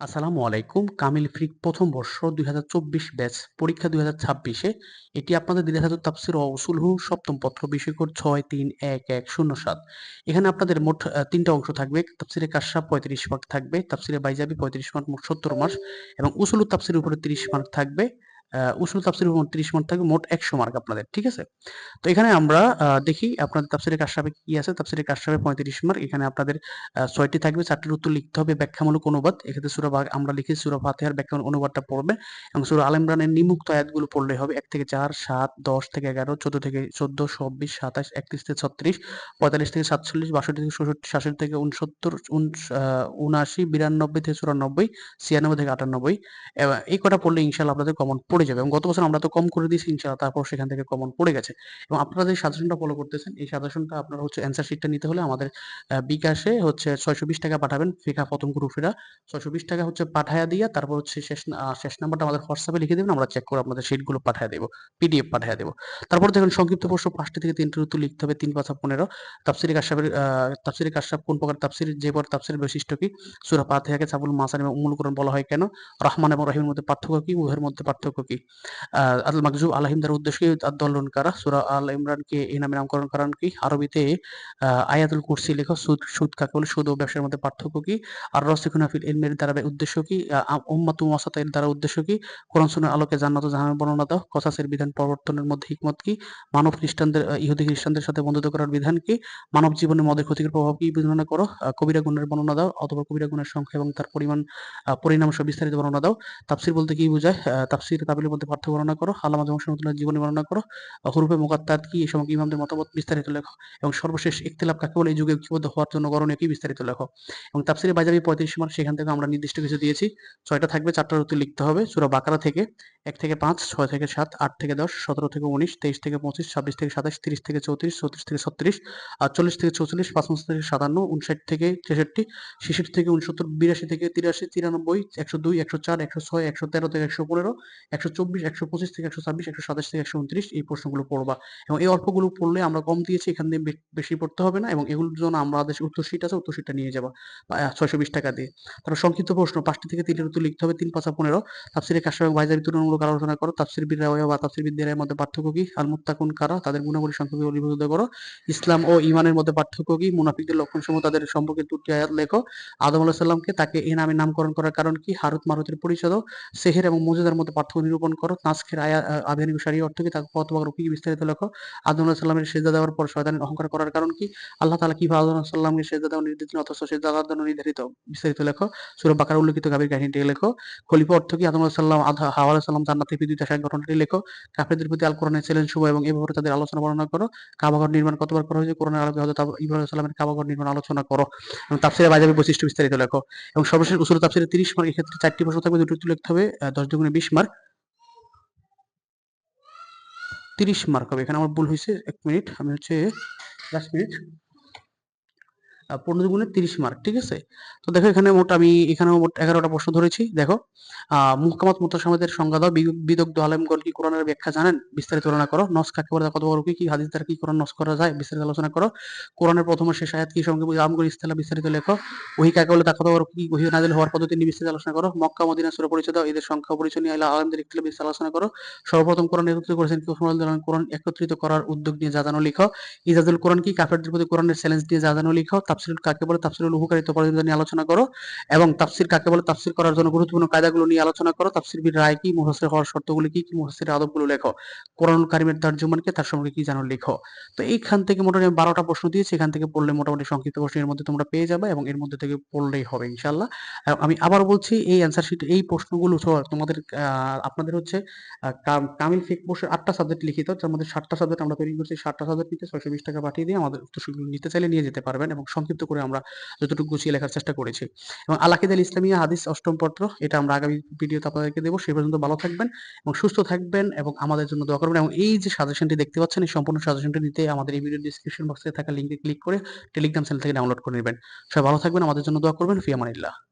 আসসালামু আলাইকুম। কামিল ফ্রিক প্রথম বর্ষ ২০২৪ ব্যাচ পরীক্ষা দুই হাজার ছাব্বিশে এটি আপনাদের দিলে হাজার তাপসির ও উসুলহু সপ্তম পত্র বিষয় কোড ৬৩১১০৭ এখানে আপনাদের মোট তিনটা অংশ থাকবে। তাপসিরে কাশা পঁয়ত্রিশ মার্ক থাকবে, তাফসিরে বাইজাবি ৩৫ মার্ক মোট ৭০ মার্ক এবং উসুলু তাফসির উপরে ৩০ মার্ক থাকবে। উসুল তাফসীরের উপর ৩০ মার্ক থাকবে, মোট ১০০ মার্ক আপনাদের। ঠিক আছে? তো এখানে আমরা দেখি আপনাদের তাফসীরে কাশফে কি আছে? তাফসীরে কাশফে ৩৫ মার্ক। এখানে আপনাদের আ ৬ টি থাকবে, ৪ টির উত্তর লিখতে হবে ব্যাখ্যামূলক অনুবাদ। এক্ষেত্রে সূরা আমরা লিখেছি সূরা ফাতিহার ব্যাখ্যা অনুবাদটা পড়বে এবং সূরা আল ইমরানের নিম্নোক্ত আয়াতগুলো পড়লেই হবে। ১ থেকে ৪, ৭, ১০ থেকে ১১, ১৪ থেকে ১৪, ২৬, ২৭, ৩১ থেকে ৩৬, ৪৫ থেকে ৪৭, ৬২ থেকে ৬৬, ৬৭ থেকে ৬৯, উনস আ ৭৯, থেকে ৯৪, ৯৬ থেকে ৯৮ এবা এই কটা পড়লে ইনশাআল্লাহ আপনাদের কমন পড়ে যাবে এবং গত বছর আমরা তো কম করে দিয়েছি ইনশাআল্লাহ, তারপর সেখান থেকে কমন পড়ে গেছে এবং আপনারা যে সাজেশনটা ফলো করতেছেন, এই সাজেশনটা আপনারা হচ্ছে অ্যান্সার শিটটা নিতে হলে আমাদের বিকাশে হচ্ছে ৬২০ টাকা পাঠাবেন ফিকা প্রথম গ্রুপেরা ৬২০ টাকা হচ্ছে পাঠায়া দিয়া তারপর হচ্ছে শেষ শেষ নাম্বারটা আমাদের হোয়াটসঅ্যাপে লিখে দিবেন, আমরা চেক করে আপনাদের শিটগুলো পাঠায়া দেব। পিডিএফ পাঠায়া দেবো তারপর দেখেন সংক্ষিপ্ত প্রশ্ন ৫ টি থেকে ৩ ঋতু লিখতে হবে, তিন, পাঁচা ১৫ তাফসীরে কাশফের আ তাফসীরে কাশফ কোন প্রকার তাপসির যে পর তাফসীরের বৈশিষ্ট্য কি? সূরা ফাতিহাকে সাবুল মাসানি এবং উম্মুল কুরআন বলা হয় কেন? রহমান এবং রহিমের মধ্যে পার্থক্য কি? উভয়ের মধ্যে পার্থক্য কি? আ, আল মাকজুব আলাইহিম দ্বারা উদ্দেশ্য কি? আদ-দল্লুন আল ইমরানকে এই নামে নামকরণ কারণ কি? আরবিতে আয়াতুল কুরসি লেখো, সুদ সুদ কাকে বলে? সুদ ও ব্যবসার মধ্যে পার্থক্য কি? আর রাসিখুনা ফিল ইলমের দ্বারা উদ্দেশ্য কি? উম্মাতু ওয়াসাতা এর দ্বারা উদ্দেশ্য কি? কোরআন সুন্নাহর আলোকে জান্নাত ও জাহান্নামের বর্ণনা দাও। কসাসের বিধান প্রবর্তনের মধ্যে হিকমত কি? মানব খ্রিস্টানদের ইহুদি খ্রিস্টানদের সাথে বন্ধুত্ব করার বিধান কি? মানব জীবনে মদের ক্ষতিকর প্রভাব কি বর্ণনা করো? কবিরা গুণের বর্ণনা দাও অথবা কবিরা গুনাহের সংখ্যা এবং তার পরিমাণ পরিণাম সহ বিস্তারিত বর্ণনা দাও। তাফসীর বলতে কি বোঝায়? তাফসীর তাবিলের মধ্যে পার্থক্য বর্ণনা করো। আল্লামা জামাল রহমাতুল্লাহ জীবনী বর্ণনা করো। হুরুফে মুকাত্তাত কি? এই সম্পর্কে ইমামদের মতামত বিস্তারিত লেখো এবং সর্বশেষ ইখতিলাফ কাকে বলে? এই যুগে ঐক্যবদ্ধ হওয়ার জন্য করণীয় কি? বিস্তারিত লেখো এবং তাফসীরে বাইজাবি ৩৫ মার্ক সেখান থেকে আমরা নির্দিষ্ট কিছু দিয়েছি। ৬ টা থাকবে ৪ টার উত্তর লিখতে হবে। সূরা বাকারা থেকে ১ থেকে ৫, ৬ থেকে ৭, ৮ থেকে ১০, ১৭ থেকে ১৯, ২৩ থেকে ২৫, ২৬ থেকে ২৭, ৩০ থেকে ৩৪, ৩৪ থেকে ৩৬, আর ৪০ থেকে ৪৪, ৫৫ থেকে ৫৭, ৫৯ থেকে ৬৬, ৬৬ থেকে ৬৯, ৮২ থেকে ৮৩, ৯৩, ১০২, ১০৪, ১০৬, ১১৩ থেকে ১১৫, ১২৪, ১২৫ থেকে ১২৬, ১২৭ থেকে ১২৯ এই প্রশ্নগুলো পড়বা এবং এই অল্পগুলো পড়লে আমরা কম দিয়েছি এখান দিয়ে বেশি পড়তে হবে না এবং এগুলোর জন্য উত্তর শিট আছে উত্তর শিটটা নিয়ে যাবা আ ৬২০ টাকা দিয়ে। তারপর সংক্ষিপ্ত প্রশ্ন ৫ টি থেকে ৩ উত্তর লিখতে হবে ৩ পাঁচা ১৫ তাফসীরে কাশফ এবং তুলনামূলক আলোচনা করো। বা মধ্যে পার্থক্য কি? আল মুত্তাকুন কারা? তাদের গুণাবলী সংক্ষেপে লিপিবদ্ধ করো। ইসলাম ও ঈমানের মধ্যে পার্থক্য কি? মুনাফিকদের লক্ষণসমূহ তাদের সম্পর্কে ২ টি আয়াত লেখো। আদম তাকে এই নামে নামকরণ করার কারণ কি? হারুত মারুতের পরিচয়। সেহের এবং মুজিজার মধ্যে পার্থক্য নিরূপণ করো। নাসখের আয়া, আ আবিধানিক অর্থ কি? তাকে ফতোয়া কি বিস্তারিত লেখো। আদম আলাইহিস সালামের সিজদা দেওয়ার পর শয়তানের অহংকার করার কারণ কি? আল্লাহ তাআলা কীভাবে আদম আলাইহিস সালামকে সিজদা দেওয়া নির্দেশ অথচ সিজদা করার জন্য নির্ধারিত বিস্তারিত লেখো। সূরা বাকারায় উল্লেখিত গাভীর কাহিনীটি লেখো। খলিফা অর্থ কি? আদম সালাম, আদা, হাওয়া সালাম, জান্নাত পৃথিবীতে আসার ঘটনাটি লেখো। কাফেরদের প্রতি আল কোরআনের চ্যালেঞ্জ সমূহ এবং এ ব্যাপারে তাদের আলোচনা বর্ণনা করো। কাবাঘর নির্মাণ কতবার করা হয়েছে? কোরআনের আলোকে হযরত ইব্রাহিম সালামের কাবাঘর নির্মাণ আলোচনা করো এবং তাফসীরে বাইজাবি বৈশিষ্ট্য বিস্তারিত লেখো এবং সর্বশেষ উসুল তাফসীরে ৩০ মার্ক এক্ষেত্রে ৪ টি প্রশ্ন থাকবে ২ টি উত্তর লিখতে হবে। আ ১০ দুগুণে ২০ মার্ক। ৩০ মার্ক হবে। এখানে আমার ভুল হয়েছে এক মিনিট। আমি হচ্ছে জাস্ট মিনিট। ১৫ দুগুণে ৩০ মার্ক। ঠিক আছে? তো দেখো এখানে মোট আমি, এখানেও মোট ১১ টা প্রশ্ন ধরেছি। দেখো মুহকামাত মুতাশাবিহাতের সংজ্ঞা দাও। বিদগ্ধ আলেমগণ কি কোরআনের ব্যাখ্যা জানেন? বিস্তারিত বর্ণনা করো। নস কাকে বলে? কত বড় কি? হাদিস দ্বারা কি কোরআন নস করা যায়? বিস্তারিত আলোচনা করো। কোরআনের প্রথম শেষ আয়াত কি সম্পর্কে আমগুলো ইস্তিলাহ বিস্তারিত লেখো। ওহী কাকে বলে? কত বড় কি? ওহী নাযিল হওয়ার পদ্ধতি নিয়ে বিস্তারিত আলোচনা করো। মক্কা, মদিনা সূরা পরিচয় দাও। এদের সংখ্যা পরিচয় নিয়ে আলা আলেমদের ইখতিলাফ বিস্তারিত আলোচনা করো। সর্বপ্রথম কোরআন একত্রিত করেছেন কে? কোরআন একত্রিত করার উদ্যোগ নিয়ে যা জানো লিখো। ইজাজুল কোরআন কি? কাফেরদের প্রতি কোরআনের চ্যালেঞ্জ দিয়ে যা জানো লিখো। তাফসীর কাকে বলে? তাফসীরুল উপকারিতা পদ্ধতি নিয়ে আলোচনা করো এবং তাফসীর কাকে বলে? তাফসীর করার জন্য গুরুত্বপূর্ণ কায়দাগুলো নিয়ে আলোচনা করো। তাফসীর বির রায় কি? মুফাসসির হওয়ার শর্তগুলো কি? কি মুফাসসিরের আদবগুলো লেখো। কোরআনুল কারীমের তর্জমানকে তার সম্পর্কে কি জানো লিখো। তো এইখান থেকে মোটামুটি ১২ প্রশ্ন দিয়েছি। এখান থেকে পড়লে মোটামুটি সংক্ষিপ্ত প্রশ্ন এর মধ্যে তোমরা পেয়ে যাবে এবং এর মধ্যে থেকে পড়লেই হবে ইনশাআল্লাহ। আ আমি আবার বলছি, এই অ্যান্সার শিট এই প্রশ্নগুলো সহ তোমাদের আপনাদের হচ্ছে কামিল ফিক কোর্সের ৮ টা সাবজেক্ট লিখিত। যার মধ্যে ৭ সাবজেক্ট আমরা তৈরি করছি। ৭ টা সাবজেক্ট নিতে ৬২০ টাকা পাঠিয়ে দিয়ে আমাদের নিতে চাইলে নিয়ে যেতে পারবেন এবং সংক্ষিপ্ত করে আমরা যতটুকু গুছিয়ে লেখার চেষ্টা করেছি। এবং আলাকিদ আল ইসলামিয়া হাদিস অষ্টম পত্র এটা আমরা আগামী ভিডিওতে আপনাদেরকে দেবো সে পর্যন্ত ভালো থাকবেন এবং সুস্থ থাকবেন এবং আমাদের জন্য দোয়া করবেন এবং এই যে সাজেশনটি দেখতে পাচ্ছেন এই সম্পূর্ণ সাজেশনটি নিতে আমাদের এই ভিডিও ডিসক্রিপশন বক্সে থাকা লিঙ্কে ক্লিক করে টেলিগ্রাম চ্যানেল থেকে ডাউনলোড করে নেবেন। সবাই ভালো থাকবেন, আমাদের জন্য দোয়া করবেন। ফি আমানিল্লাহ।